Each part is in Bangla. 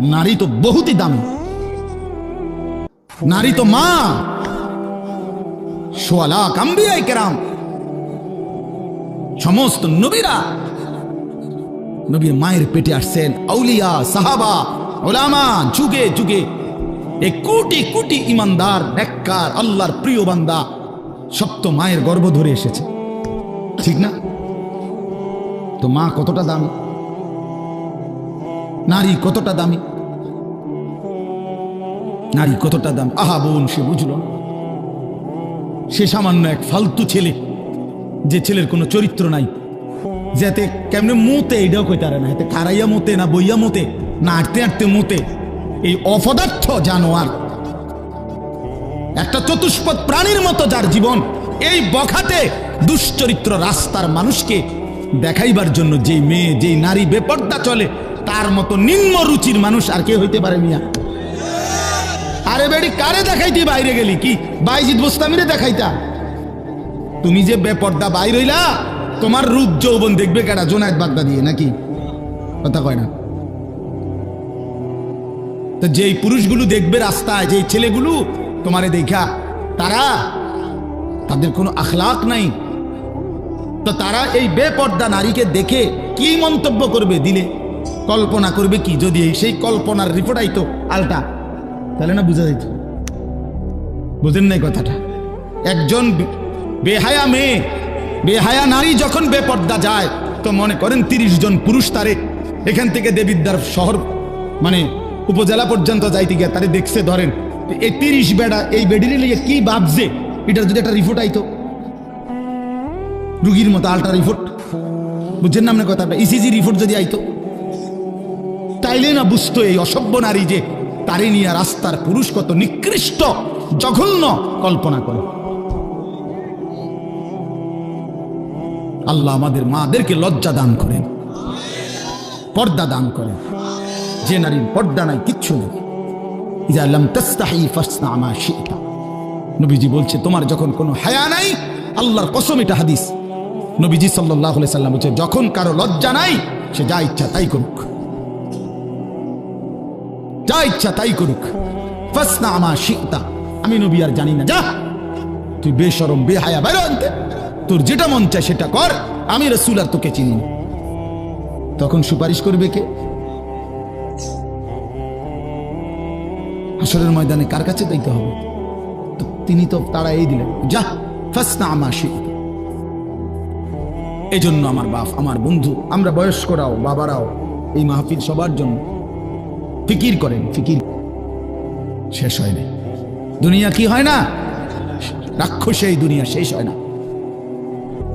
নারী তো বহুতই দামি। নারী তো মা। সোয়ালা কাম্বিয়াই কেরাম। সমস্ত নবীরা। নবীর মায়ের পেটে আসছেন আউলিয়া, সাহাবা, ওলামা, যুগে যুগে এই কোটি কোটি ইমানদার, নেককার, আল্লাহর প্রিয় বান্দা সব তো মায়ের গর্ভ ধরে এসেছে। ঠিক না? তো মা কতটা দামি? নারী কতটা দামি? নারী কতটা দাম? আহা বোন, সে বুঝল সে সামান্য এক ফালতু ছেলে, যে ছেলের কোনো চরিত্র নাই। যাতে কেমনে মুতে, এটাও কইতে পারে না। এতে খারাইয়া মতে না বইয়া মতে, না আটতে আটতে মতে, এই অপদার্থ জানোয়ার। একটা চতুষ্পদ প্রাণীর মতো যার জীবন, এই বখাতে দুশ্চরিত্র রাস্তার মানুষকে দেখাইবার জন্য যেই মেয়ে, যেই নারী বেপর্দা চলে তার মতো নিম্ন রুচির মানুষ আর কে হইতে পারে মিয়া। আরে বেড়ি, কারে দেখাইতি বাইরে গেলি? কি? বাইজিৎ বোস্তামিরে দেখাইতা? তুমি যে বেপর্দা বাইর হইলা তোমার রূপ যৌবন দেখবে কেডা? জোনায়দ বাগদা দিয়ে নাকি? কথা কয় না। তো যেই পুরুষগুলো দেখবে রাস্তায়, যেই ছেলেগুলো, তোমারে দেখা, তারা তাদের কোনো আখলাক নাই। তো তারা এই বেপর্দা নারীকে দেখে কি মন্তব্য করবে দিলে? কল্পনা করবে কি? যদি সেই কল্পনার রিপোর্ট আইতো আলটা, তাহলে না বুঝা যাইত? বুঝেন নাই কথাটা? একজন বেহায়া মেয়ে, বেহায়া নারী যখন বেপর্দা যায়, তো মনে করেন তিরিশ জন পুরুষ তারে এখান থেকে দেবিদ্যার শহর মানে উপজেলা পর্যন্ত যাইতে গিয়ে তারে দেখছে, ধরেন। এই তিরিশ বেড়া, এই বেডিরে লিগে কি ভাবছে? এটার যদি একটা রিপোর্ট আইতো রুগীর মতো আল্ট্রা রিপোর্ট বুঝছেন না আপনার কথাটা ইসিজি রিপোর্ট যদি আইতো? তাইলে না বুঝতো এই অসভ্য নারী যে তারে নিয়ে রাস্তার পুরুষ কত নিকৃষ্ট, জঘন্য কল্পনা করে। আল্লাহ আমাদের মাদেরকে লজ্জা দান করেন, পর্দা দান করেন। যে নারীর পর্দা নাই, কিচ্ছু নেই। নবীজি বলছে, তোমার যখন কোনো হায়া নাই, আল্লাহর কসম এটা হাদিস। নবীজি আলাইহি সাল্লাম বলছে, যখন কারও লজ্জা নাই, সে যা ইচ্ছা তাই করুক। যা ইচ্ছা তাই করুক। ফাসনা আমা শিকতা আমি নবী আর জানি না। যা। তুই বেশরম, বেহায়া বাইরে আনতে তোর যেটা মন চায় সেটা কর। আমি রসুল আর তোকে চিনি তখন সুপারিশ করবে কে? হাসরের ময়দানে কার কাছে দিতে হবে? তিনি তো তারা এই দিলেন। যা। ফাসনা আমা শিকতা এই জন্য আমার বাপ, আমার বন্ধু, আমরা বয়স্করাও, বাবারাও এই মাহফিল সবার জন্য ফিকির করেন, ফিকির। শেষ হয় না দুনিয়া কি হয় না? রাক্ষসে এই দুনিয়া শেষ হয় না।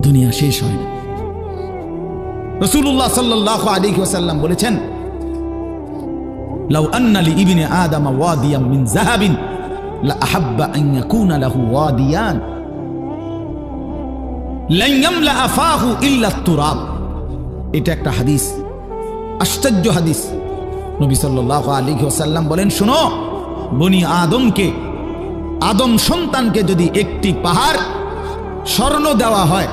দুনিয়া শেষ হয় না। রসুল্লাহ সাল্লাহ আলী ওসাল্লাম বলেছেন, লাউ আন্নালি ইবিনে আদামা ওয়াদিয়াম মিন জাহাবিন লা আহাব্বা লাহু ওয়াদিয়ান। আফাহু ইল্লা তুরাব। এটা একটা হাদিস, আশ্চর্য হাদিস। নবী সাল্লাহ আলী ওসাল্লাম বলেন, শোনো, বনি আদমকে, আদম সন্তানকে যদি একটি পাহাড় স্বর্ণ দেওয়া হয়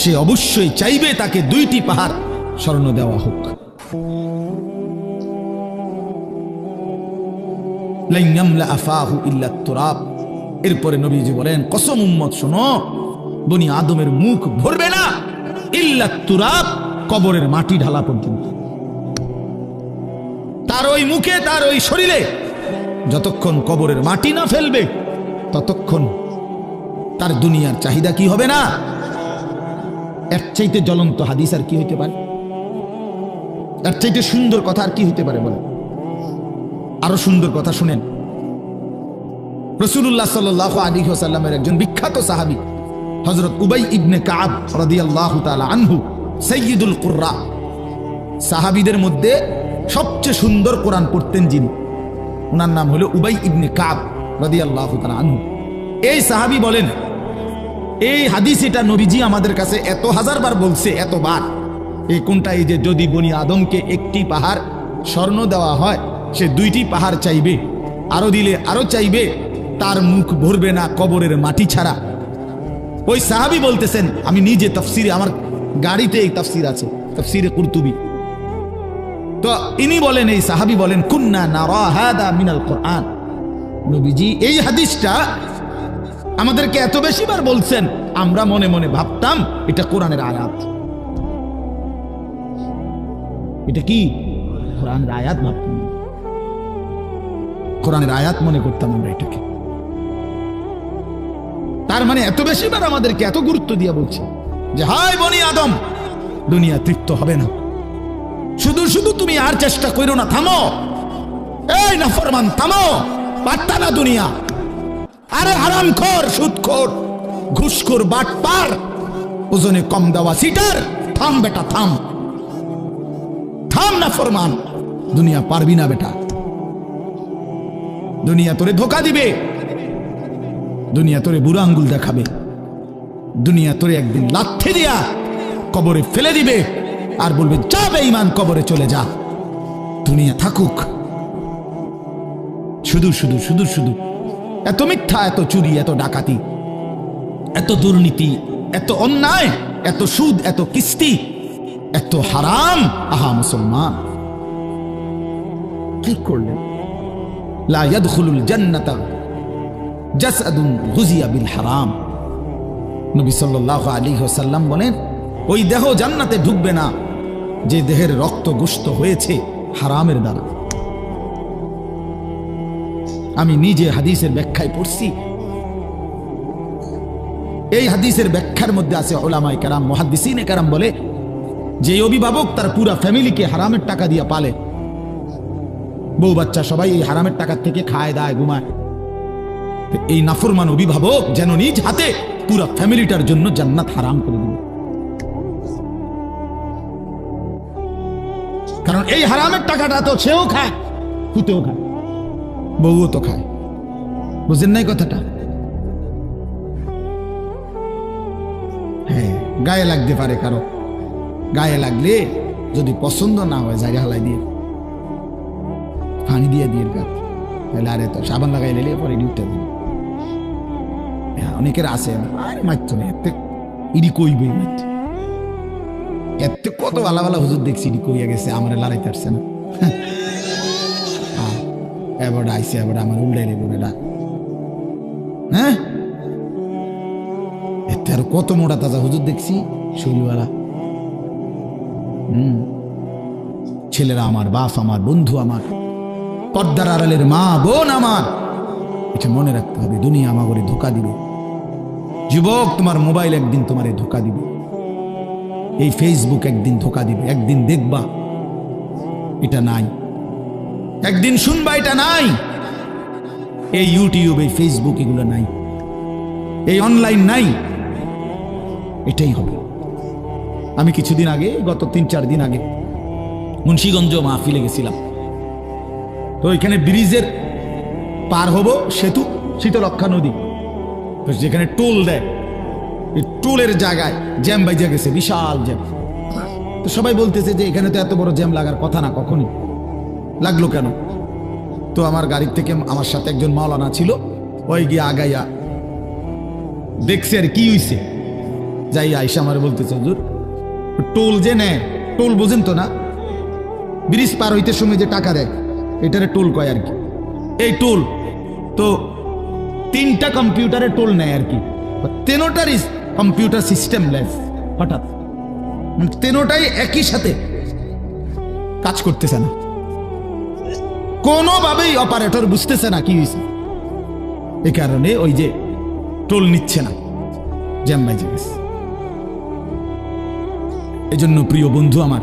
সে অবশ্যই চাইবে তাকে দুইটি পাহাড় স্বর্ণ দেওয়া হোক। এরপরে নবীজি বলেন, কসম উম্মত, শোনো, বনি আদমের মুখ ভরবে না। কবরের মাটি ঢালা পর্যন্ত। তার ওই মুখে, তার ওই শরীরে যতক্ষণ কবরের মাটি না ফেলবে, ততক্ষণ তার দুনিয়ার চাহিদা কি হবে না? এর চাইতে জ্বলন্ত হাদিস আর কি হইতে পারে? এর চাইতে সুন্দর কথা আর কি হইতে পারে বলে আরও সুন্দর কথা শুনেন। রসুল্লাহ সাল্লাহ আলী সাল্লামের একজন বিখ্যাত সাহাবি হজরত উবাই ইবনে কাব রাদিয়াল্লাহু তাআলা আনহু সৈয়দুল কুর্রা। সাহাবিদের মধ্যে সবচেয়ে সুন্দর কোরআন পড়তেন যিনি। ওনার নাম হলো উবাই ইবনে কাব রাদিয়াল্লাহু তাআলা আনহু। এই সাহাবি বলেন, এই হাদিস এটা নবীজি আমাদের কাছে এত হাজারবার বলছে এতবার এই কোনটা? এই যে যদি বনি আদমকে একটি পাহাড় স্বর্ণ দেওয়া হয়, সে দুইটি পাহাড় চাইবে। আরও দিলে আরও চাইবে, তার মুখ ভরবে না কবরের মাটি ছাড়া। ওই সাহাবি বলতেছেন, আমি নিজে তফসিরে, আমার গাড়িতে এই তফসির আছে, তফসিরে কুরতুবি। তো ইনি বলেন, এই সাহাবি বলেন, কুন্না নারা হাদা মিনাল কোরআন। নবীজি, এই হাদিসটা আমাদেরকে এত বেশিবার বলছেন, আমরা মনে মনে ভাবতাম, এটা কোরআনের আয়াত। এটা কি? কোরআনের আয়াত ভাবতাম। কোরআনের আয়াত মনে করতাম আমরা এটাকে। তার মানে এত বেশিবার আমাদেরকে এত গুরুত্ব দিয়ে বলছে যে হাই বনি আদম, দুনিয়া তৃপ্ত হবে না। শুধু শুধু তুমি আর চেষ্টা করো না, থামো। এই না ফরমান থামো। পারতা না দুনিয়া। আরে হারাম খোর, সুদ খোর ঘুষখোর বাট পার, ওজনে কম দেওয়া সিটার। থাম বেটা, থাম। থাম না ফরমান দুনিয়া পারবি না বেটা। দুনিয়া তোরে ধোকা দিবে। দুনিয়া তোরে বুড়ো আঙ্গুল দেখাবে। দুনিয়া তোরে একদিন লাথে দিয়া কবরে ফেলে দিবে আর বলবে যা বেঈমান কবরে চলে যা। দুনিয়া থাকুক। শুধু শুধু শুধু শুধু এত মিথ্যা এত চুরি এত ডাকাতি এত দুর্নীতি এত অন্যায় এত সুদ এত কিস্তি এত হারাম। আহা মুসলমান। কি করলেন? লা ইয়াদখুলুল জান্নাতা জাসাদুন বলেন, ওই দেহ জান্নাতে ঢুকবে না, যে দেহের রক্ত গুস্ত হয়েছে হারামের দ্বারা। আমি নিজে হাদিসের ব্যাখ্যায় পড়ছি। এই হাদিসের ব্যাখ্যার মধ্যে আছে ওলামাই কারাম মহাদিসিনে কারাম বলে, যে অভিভাবক তার পুরা ফ্যামিলিকে হারামের টাকা দিয়ে পালে। বউ বাচ্চা সবাই এই হারামের টাকার থেকে খায়, দায়, ঘুমায়। এই নাফরমান অভিভাবক যেন নিজ হাতে পুরা ফ্যামিলিটার জন্য জান্নাত হারাম করে দিল। কারণ এই হারামের টাকাটা তো সেও খায় পুতেও খায় বউও তো খায়। বুঝেন নাই কথাটা? হ্যাঁ গায়ে লাগতে পারে কারও। গায়ে লাগলে যদি পছন্দ না হয় জায়গা হালাই দিয়ে। পানি দিয়ে দিয়ে গাছ তাহলে আরে তো সাবান লাগাই লেলে পরে দিন হ্যাঁ, অনেকের আছে না, এতে ইডি কইবে এতে কত ভালো ভালো হুজুর দেখছি, ইডি কইয়া গেছে, আমার না। এবার আইসে, এবার আমার উল্টাই হ্যাঁ? এতে আর কত মোটা তাজা হুজুর দেখছি শরীরওয়ালা হুম। ছেলেরা আমার, বাপ আমার, বন্ধু আমার, পর্দার আড়ালের মা, বোন আমার। এটা মনে রাখতে হবে। দুনিয়া আমাগরে ধোকা দিবে। যুবক, তোমার মোবাইল একদিন তোমারে ধোকা দিবে। এই ফেসবুক একদিন ধোকা দিবে। একদিন দেখবা, এটা নাই। একদিন শুনবা, এটা নাই। এই ইউটিউব এই ফেসবুক এগুলো নাই। এই অনলাইন নাই। এটাই হবে। আমি কিছুদিন আগে, গত তিন চার দিন আগে মুন্সীগঞ্জ মাহফিলে গেছিলাম। তো এখানে ব্রিজের পার হব সেতু শীতলক্ষা নদী। তো যেখানে টোল দেয়, এই টোলের জায়গায় জ্যাম বাইজা গেছে, বিশাল জ্যাম। তো সবাই বলতেছে যে এখানে তো এত বড় জ্যাম লাগার কথা না, কখনই। লাগল কেন? তো আমার গাড়ির থেকে আমার সাথে একজন মাওলানা ছিল, ওই গিয়ে আগাইয়া দেখছে আর কি হইছে। যাই আইসা আমার বলতেছে, হুজুর, টোল যে নেয়, টোল বোঝেন তো না? ব্রিজ পার হইতে সময় যে টাকা দেয়, এটারে টোল কয় আর কি? এই টোল তো তিনটা কম্পিউটারে টোল নেয় আর কি। তেনোটারই কম্পিউটার সিস্টেম লেস হঠাৎ। মানে তেনোটাই একই সাথে কাজ করতেছে না। কোনোভাবেই অপারেটর বুঝতেছে না কি হয়েছে এ কারণে ওই যে টোল নিচ্ছে না জ্যাম গেছে এজন্য প্রিয় বন্ধু আমার,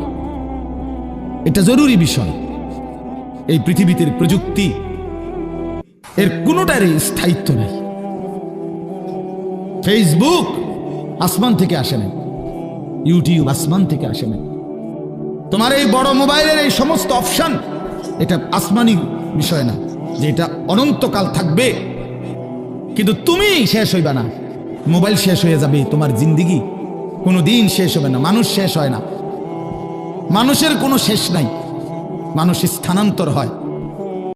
এটা জরুরি বিষয়। এই পৃথিবীতে প্রযুক্তি এর কোনোটারই স্থায়িত্ব নেই। ফেসবুক আসমান থেকে আসে না ইউটিউব আসমান থেকে আসে না তোমার এই বড় মোবাইলের এই সমস্ত অপশন, এটা আসমানি বিষয় না, যে এটা অনন্তকাল থাকবে। কিন্তু তুমি শেষ হইবা না। মোবাইল শেষ হয়ে যাবে, তোমার জিন্দিগি কোনো দিন শেষ হবে না, মানুষ শেষ হয় না। মানুষের কোনো শেষ নাই। মানুষ স্থানান্তর হয়।